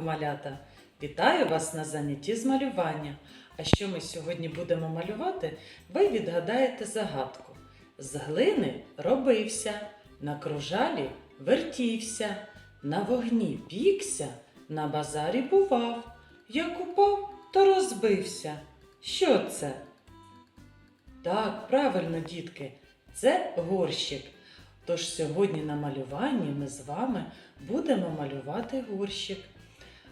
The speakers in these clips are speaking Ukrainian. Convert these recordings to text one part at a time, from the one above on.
малята! Вітаю вас на занятті з малювання. А що ми сьогодні будемо малювати, ви відгадаєте загадку. З глини робився, на кружалі вертівся, на вогні пікся, на базарі бував. Як упав, то розбився. Що це? Так, правильно, дітки, це горщик. Тож сьогодні на малюванні ми з вами будемо малювати горщик.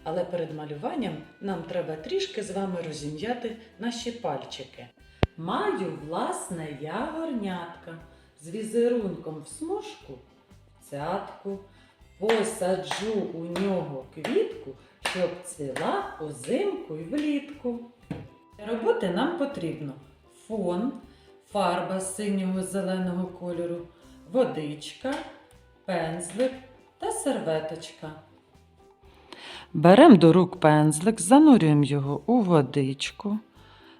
Але перед малюванням нам треба трішки з вами розім'яти наші пальчики. Маю власне я горнятка з візерунком в смужку, цятку, посаджу у нього квітку, щоб цвіла узимку й влітку. Для роботи нам потрібно фон, фарба синього зеленого кольору, водичка, пензлик та серветочка. Беремо до рук пензлик, занурюємо його у водичку,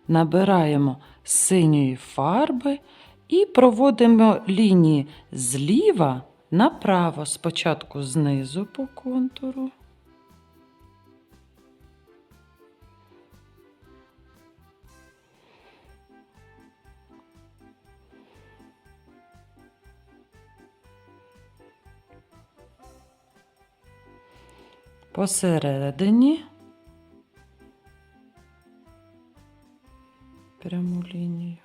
набираємо синьої фарби і проводимо лінії зліва направо, спочатку знизу по контуру. Посередині пряму лінію.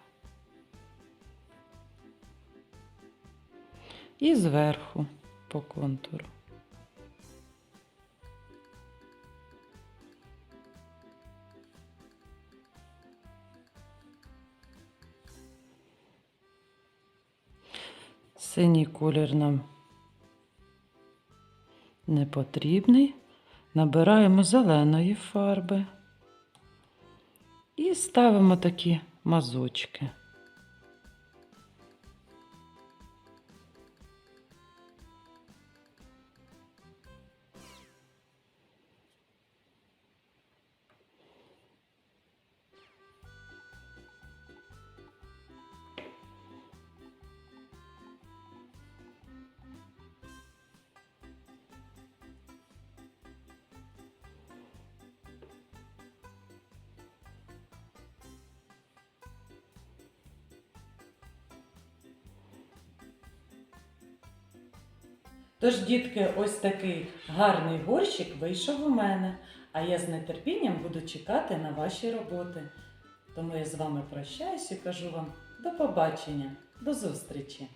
І зверху по контуру. Синій колір нам не потрібний. Набираємо зеленої фарби і ставимо такі мазочки. Тож, дітки, ось такий гарний горщик вийшов у мене, а я з нетерпінням буду чекати на ваші роботи. Тому я з вами прощаюсь і кажу вам до побачення, до зустрічі!